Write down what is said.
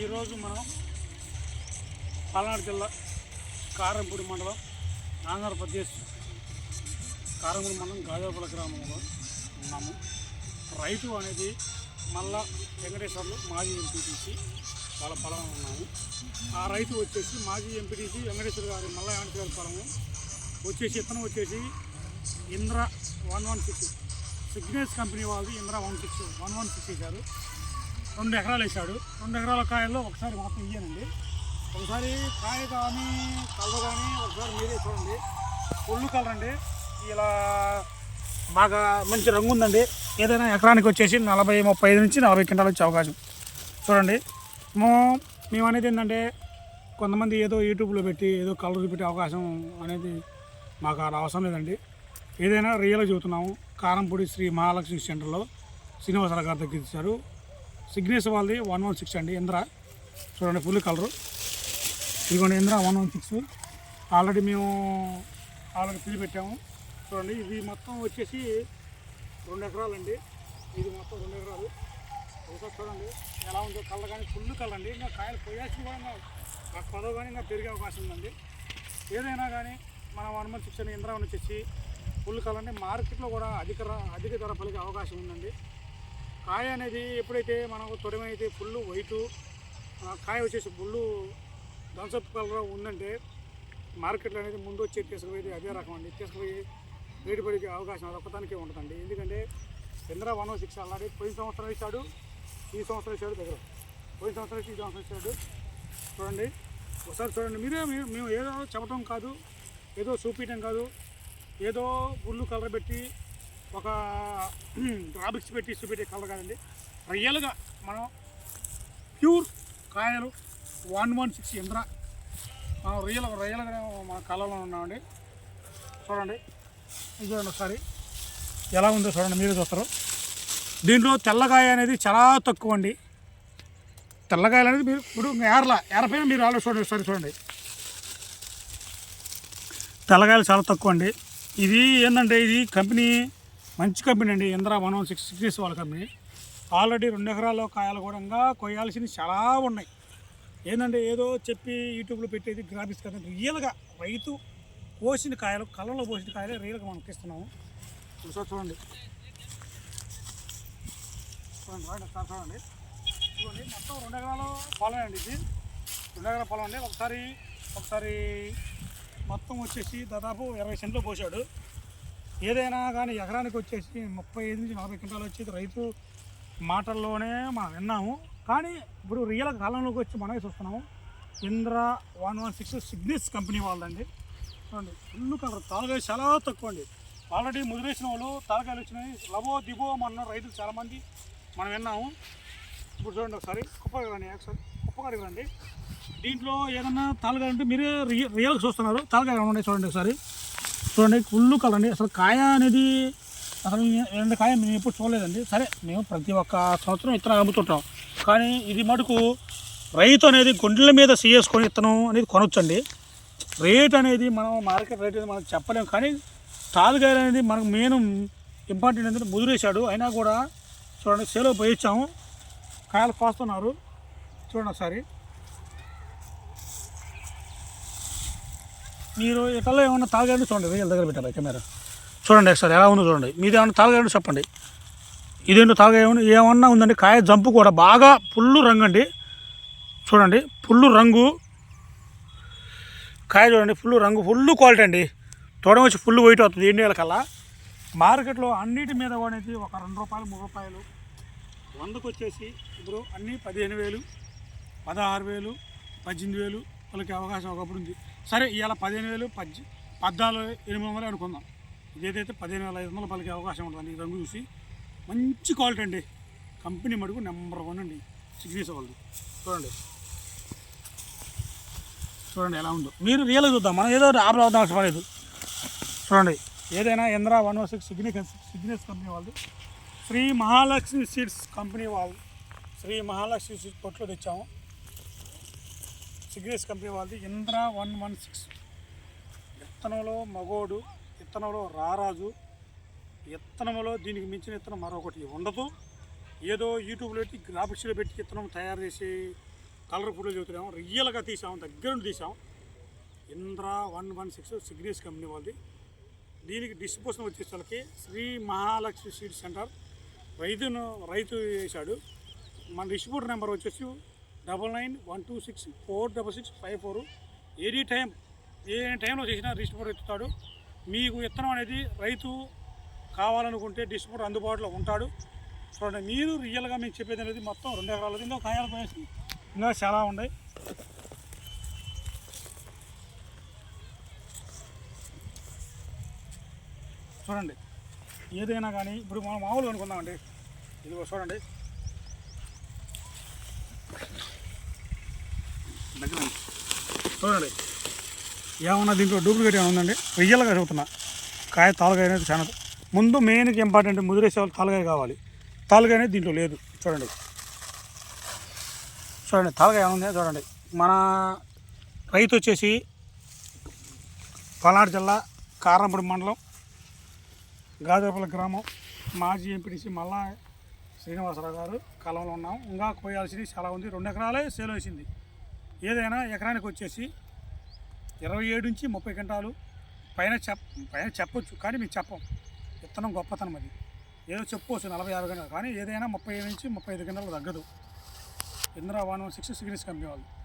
ఈరోజు మనం పల్నాడు జిల్లా కారంపూడి మండలం ఆంధ్రప్రదేశ్ కారంపూడి మండలం గాజాపుల గ్రామంలో ఉన్నాము. రైతు అనేది మళ్ళా వెంకటేశ్వర్లు మాజీ ఎంపీటీసీ వాళ్ళ పొలం ఉన్నాము. ఆ రైతు వచ్చేసి మాజీ ఎంపీటీసీ వెంకటేశ్వర గారి మల్ల వెంకటేశ్వర గారి పొలము వచ్చేసి ఇతను వచ్చేసి ఇంద్ర వన్ వన్ సిక్స్ సిగ్నేస్ కంపెనీ వాళ్ళు Indra one six one one six ఇచ్చారు రెండు ఎకరాలు వేసాడు రెండు ఎకరాల కాయల్లో ఒకసారి మాత్రం ఇయ్యానండి. ఒకసారి కాయ కానీ కలర్ కానీ ఒకసారి మీరే చూడండి. ఒళ్ళు కలర్ అండి. ఇలా బాగా మంచి రంగు ఉందండి. ఏదైనా ఎకరానికి వచ్చేసి నలభై ముప్పై ఐదు నుంచి నలభై క్వింటాలు వచ్చే అవకాశం. చూడండి. మేము మేము అనేది ఏంటంటే కొంతమంది ఏదో యూట్యూబ్లో పెట్టి ఏదో కలర్ పెట్టే అవకాశం అనేది మాకు అవసరం లేదండి. ఏదైనా రియల్గా చెబుతున్నాము. కారంపూడి శ్రీ మహాలక్ష్మి సెంటర్లో శ్రీనివాసరావు గారు దగ్గర ఇచ్చారు. సిగ్నేస్ వాళ్ళది వన్ వన్ సిక్స్ అండి ఇంద్ర. చూడండి ఫుల్ కలరు. ఇదిగోండి Indra one one six. Already మేము ఆల్రెడీ పిల్లి పెట్టాము. చూడండి ఇది మొత్తం వచ్చేసి రెండు ఎకరాలండి. ఇది మొత్తం రెండు ఎకరాలు. ఒకసారి చూడండి ఎలా ఉందో కలర్ కానీ ఫుల్ కలర్ అండి. ఇంకా కాయలు పోయాల్సి కూడా ఇంకా కానీ ఇంకా పెరిగే అవకాశం ఉందండి. ఏదైనా కానీ మన వన్ మంత్ సిక్స్ ఇంద్రా వచ్చేసి ఫుల్ కలర్ అండి మార్కెట్లో కూడా అధిక ర- అధిక ధర పలికే అవకాశం ఉందండి. కాయ అనేది ఎప్పుడైతే మనకు తొడమైతే ఫుల్ వైటు కాయ వచ్చేసి ఫుల్ థమ్సప్ కలర్ ఉందంటే మార్కెట్లో అనేది ముందు వచ్చి తీసుకుపోయేది అదే రకం అండి. తీసుకుపోయి రేటు పడికే అవకాశం అది ఒక్కదానికే ఉంటుందండి. ఎందుకంటే చంద్ర వన్ సిక్స్ అలాగే పోయిన సంవత్సరం ఇచ్చాడు ఈ సంవత్సరం ఇచ్చాడు దగ్గర. పోయిన సంవత్సరం ఇచ్చి ఈ సంవత్సరం ఇచ్చాడు. చూడండి. ఒకసారి చూడండి. మీరే మేము ఏదో చెప్పడం కాదు ఏదో చూపించడం కాదు ఏదో గుళ్ళు కలర్ పెట్టి ఒక గ్రాఫిక్స్ పెట్టి చూపెట్టే కలర్ కాదండి. రియల్గా మనం ప్యూర్ కాయలు వన్ వన్ సిక్స్ ఇంద్ర. మనం రియల్ రియల్గా మన కళలో ఉన్నామండి. చూడండి. ఇది చూడండి ఒకసారి. ఎలా ఉందో చూడండి మీరు చూస్తారు. దీంట్లో తెల్లకాయ అనేది చాలా తక్కువ అండి. తెల్లకాయలు అనేది మీరు ఇప్పుడు ఎర్ల ఎర్రపైన మీరు ఆలో చూడండి ఒకసారి చూడండి. తెల్లకాయలు చాలా తక్కువ అండి. ఇది ఏంటంటే ఇది కంపెనీ మంచి కంపెనీ అండి Indra one one six six వాళ్ళ కంపెనీ. ఆల్రెడీ రెండు ఎకరాల్లో కాయలు కూడా కొయ్యాల్సినవి చాలా ఉన్నాయి. ఏంటంటే ఏదో చెప్పి యూట్యూబ్లో పెట్టేది గ్రాఫిక్స్ కదా రియల్గా రైతు పోసిన కాయలు కళ్ళలో పోసిన కాయలు రియల్గా మనకి ఇస్తున్నాము. ఒకసారి చూడండి. చూడండి చూడండి చూడండి. మొత్తం రెండు ఎకరాల పొలం అండి ఇది. రెండు ఎకరాల పొలం అండి. ఒకసారి ఒకసారి మొత్తం వచ్చేసి దాదాపు ఇరవై సెంట్లు పోసాడు ఏదైనా కానీ ఎకరానికి వచ్చేసి ముప్పై ఐదు నుంచి నలభై క్వింటాలు వచ్చేది రైతు మాటల్లోనే మనం విన్నాము. కానీ ఇప్పుడు రియల్ కాలంలోకి వచ్చి మనమే చూస్తున్నాము. ఇంద్ర వన్ వన్ సిక్స్ సిగ్నిస్ కంపెనీ వాళ్ళండి చూడండి ఫుల్ కలర్ తాలకాయ చాలా తక్కువ అండి. ఆల్రెడీ ముదిరేసిన వాళ్ళు తాలకాయలు వచ్చినాయి. లబో దిబో మన రైతులు చాలామంది. మనం విన్నాము. ఇప్పుడు చూడండి ఒకసారి కుప్పగా రండి ఒకసారి కుప్పగాడికి రండి దీంట్లో ఏదన్నా తాలకాయ ఉంటే మీరే రియల్ రియల్గా చూస్తున్నారు. తాలకాయ ఉన్నాయి చూడండి ఒకసారి. చూడండి ఫుల్ కలర్ అండి. అసలు కాయ అనేది అసలు రెండు కాయ మేము ఎప్పుడు చూడలేదండి. సరే మేము ప్రతి ఒక్క సంవత్సరం ఇత్తనం అమ్ముతుంటాం. కానీ ఇది మటుకు రైతు అనేది గుండెల మీద చేసుకొని ఇత్తనం అనేది కొనొచ్చండి. రేట్ అనేది మనం మార్కెట్ రేట్ అనేది మనం చెప్పలేము కానీ తాలుగాయలు అనేది మనకు మెయిన్ ఇంపార్టెంట్ ఏంటంటే ముదిరేశాడు. అయినా కూడా చూడండి సేలో పోయించాము కాయలు కోస్తున్నారు. చూడండి ఒకసారి. మీరు ఇట్లా ఏమన్నా తాగండి చూడండి వీళ్ళ దగ్గర పెట్టాలి కెమెరా. చూడండి ఒకసారి ఎలా ఉందో చూడండి. మీరు ఏమన్నా తాగండి చెప్పండి. ఇదేంటో తాగా ఏమన్నా ఏమన్నా ఉందండి కాయ జంపు కూడా బాగా ఫుల్ రంగు అండి చూడండి పుల్లు రంగు. కాయ చూడండి ఫుల్ రంగు ఫుల్ క్వాలిటీ అండి. తోడం వచ్చి ఫుల్ వైట్ అవుతుంది ఎన్ని కల్లా. మార్కెట్లో అన్నిటి మీద అనేది ఒక రెండు రూపాయలు మూడు రూపాయలు. వందకు వచ్చేసి ఇప్పుడు అన్నీ పదిహేను వేలు పదహారు వేలు పద్దెనిమిది వేలు వాళ్ళకి అవకాశం ఒకప్పుడు ఉంది. సరే ఇవాళ పదిహేను వేలు పద్దె పద్నాలుగు ఎనిమిది వందలు అనుకుందాం. ఇదేదైతే పదిహేను వేల ఐదు వందలు పలికే అవకాశం ఉంటుంది ఈ రంగు చూసి. మంచి క్వాలిటీ అండి. కంపెనీ మడుగు నెంబర్ వన్ అండి. సిగ్నేచర్ వాళ్ళది చూడండి. చూడండి ఎలా ఉందో. మీరు రియల్గా చూద్దాం. మనం ఏదో ఆపలు అవుతాం అవసరం లేదు. చూడండి. ఏదైనా ఇంద్రా వన్ ఓ సిక్స్ సిగ్నేస్ సిగ్నెస్ కంపెనీ వాళ్ళది. శ్రీ మహాలక్ష్మి సీడ్స్ కంపెనీ వాళ్ళు శ్రీ మహాలక్ష్మి సీడ్స్ కొట్లో తెచ్చాము. సిగ్నేస్ కంపెనీ వాళ్ళది ఇంద్ర వన్ వన్ సిక్స్. విత్తనంలో మగోడు విత్తనంలో రారాజు విత్తనంలో దీనికి మించిన విత్తనం మరొకటి ఉండదు. ఏదో యూట్యూబ్లో పెట్టి గ్రాఫిక్స్లో పెట్టి విత్తనం తయారు చేసి కలర్ ఫోటోలు చూస్తున్నాము రియల్గా తీసాము దగ్గర నుండి తీసాం. ఇంద్ర వన్ వన్ సిక్స్ సిగ్నేస్ కంపెనీ వాళ్ళది. దీనికి డిస్ట్రిబ్యూషన్ వచ్చేసరికి శ్రీ మహాలక్ష్మి సీడ్ సెంటర్. రైతును రైతు వేశాడు. మన డిస్ట్రిబ్యూటర్ నెంబర్ వచ్చేసి double nine one two six four double six five four any time ఏ టైంలో చేసినా డిస్ట్రిబ్యూటర్ ఎత్తుతాడు. మీకు విత్తనం అనేది రైతు కావాలనుకుంటే డిస్ట్రిబ్యూటర్ అందుబాటులో ఉంటాడు. చూడండి మీరు రియల్గా మేము చెప్పేది అనేది మొత్తం రెండు ఎకరాలు ఇంకా కాయాలు పోయేసి ఇంకా చాలా ఉన్నాయి. చూడండి ఏదైనా కానీ ఇప్పుడు మనం మామూలుగా అనుకుందామండి. ఇదిగో చూడండి దగ్గర ఉంది. చూడండి. ఏమన్నా దీంట్లో డూప్లికేట్ ఏమైనా ఉందండి? రియల్గా చెబుతున్నా. కాయ తాలుగాయ అనేది చాలా ముందు మెయిన్కి ఇంపార్టెంట్ ముదిరేసే వాళ్ళు తాలుగాయ కావాలి. తాలుగాయ అనేది దీంట్లో లేదు. చూడండి. చూడండి తాలుగాయ ఏమైనా చూడండి. మన రైతు వచ్చేసి పల్నాడు జిల్లా కారంపూడి మండలం గాజాపల్లి గ్రామం మాజీ ఎంపీటీసీ మల్లా శ్రీనివాసరావు గారు కలంలో ఉన్నాం. ఇంకా కోయాల్సింది చాలా ఉంది. రెండు ఎకరాలే సేల్ వేసింది. ఏదైనా ఎకరానికి వచ్చేసి ఇరవై ఏడు నుంచి ముప్పై గంటలు పైన చెప్ పైన చెప్పొచ్చు కానీ మేము చెప్పం. విత్తనం గొప్పతనం అది. ఏదో చెప్పుకోవచ్చు నలభై యాభై గంటలు కానీ ఏదైనా ముప్పై ఏడు నుంచి ముప్పై ఐదు గంటలు తగ్గదు. ఇందిరా వన్ వన్ సిక్స్ సిగ్రీస్ కంపెనీ వాళ్ళు.